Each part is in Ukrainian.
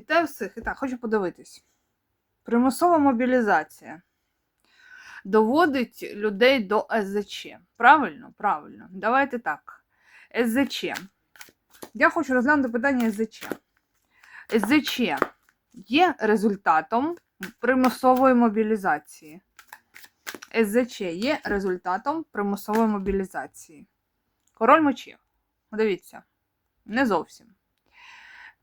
Вітаю всіх. І так, хочу подивитись. Примусова мобілізація доводить людей до СЗЧ. Правильно? Правильно. Давайте так. СЗЧ. Я хочу розглянути питання СЗЧ. СЗЧ є результатом примусової мобілізації. СЗЧ є результатом примусової мобілізації. Король мечів. Дивіться, не зовсім.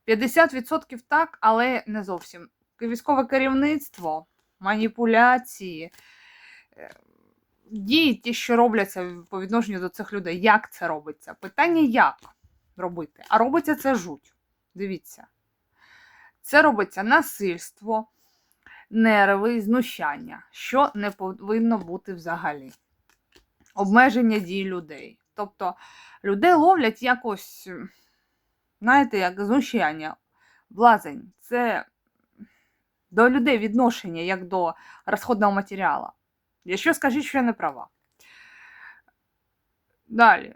50% так, але не зовсім. Військове керівництво, маніпуляції, е, дії, ті, що робляться по відношенню до цих людей. Як це робиться? Питання як робити? А робиться це жуть. Дивіться. Це робиться насильство, нерви, знущання, що не повинно бути взагалі. Обмеження дій людей. Тобто людей ловлять якось, знаєте, як знущання, блазень. Це до людей відношення як до розходного матеріалу. Якщо скажіть, що я не права. Далі.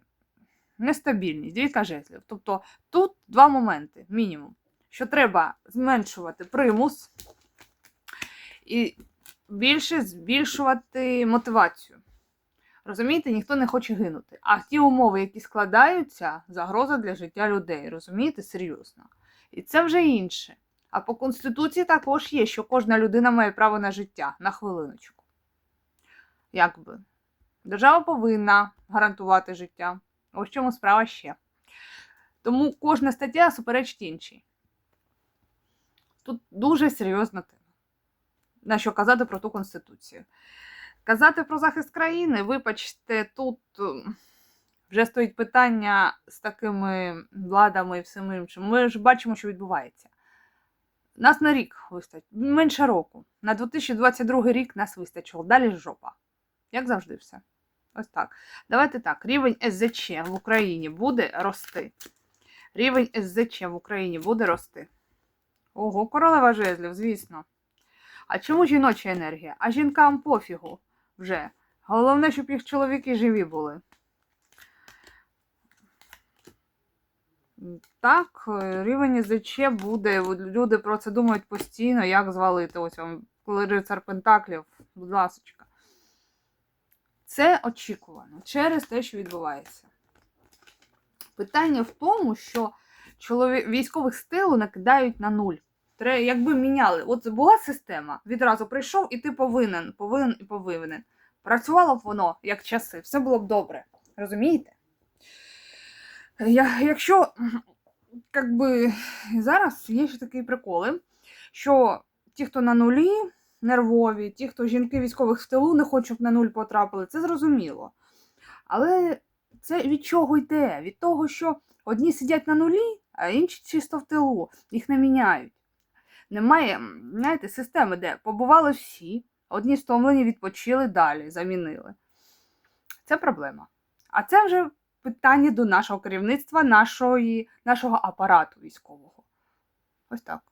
Нестабільність, двійка жезлів. Тобто тут два моменти, мінімум. Що треба зменшувати примус і більше збільшувати мотивацію. Розумієте, ніхто не хоче гинути. А ті умови, які складаються, загроза для життя людей. Розумієте, серйозно. І це вже інше. А по Конституції також є, що кожна людина має право на життя на хвилиночку. Якби. Держава повинна гарантувати життя. Ось чому справа ще. Тому кожна стаття суперечить іншій. Тут дуже серйозна тема. На що казати про ту Конституцію. Казати про захист країни, вибачте, тут ем, вже стоїть питання з такими владами і всім іншим. Ми ж бачимо, що відбувається. Нас на рік вистачить, менше року. На 2022 рік нас вистачило. Далі жопа. Як завжди, все. Ось так. Давайте так. Рівень СЗЧ в Україні буде рости. Рівень СЗЧ в Україні буде рости. Ого, королева жезлів, звісно. А чому жіноча енергія? А жінкам пофігу вже. Головне, щоб їх чоловіки живі були. Так, е, рівень ЗЧ буде. Люди про це думають постійно, як звалити. Ось вам коли рицар Пентаклів, будь ласочка. Це очікувано через те, що відбувається. Питання в тому, що чоловік, військових з тилу накидають на нуль. Якби міняли. От була система, відразу прийшов, і ти повинен, повинен і повинен. Працювало б воно як часи, все було б добре. Розумієте? Я, якщо як би, зараз є ще такі приколи, що ті, хто на нулі, нервові, ті, хто жінки військових в тилу не хочуть, щоб на нуль потрапили, це зрозуміло. Але це від чого йде? Від того, що одні сидять на нулі, а інші чисто в тилу, їх не міняють. Немає, знаєте, системи, де побували всі, одні стомлені відпочили далі, замінили. Це проблема. А це вже питання до нашого керівництва, нашої, нашого апарату військового. Ось так.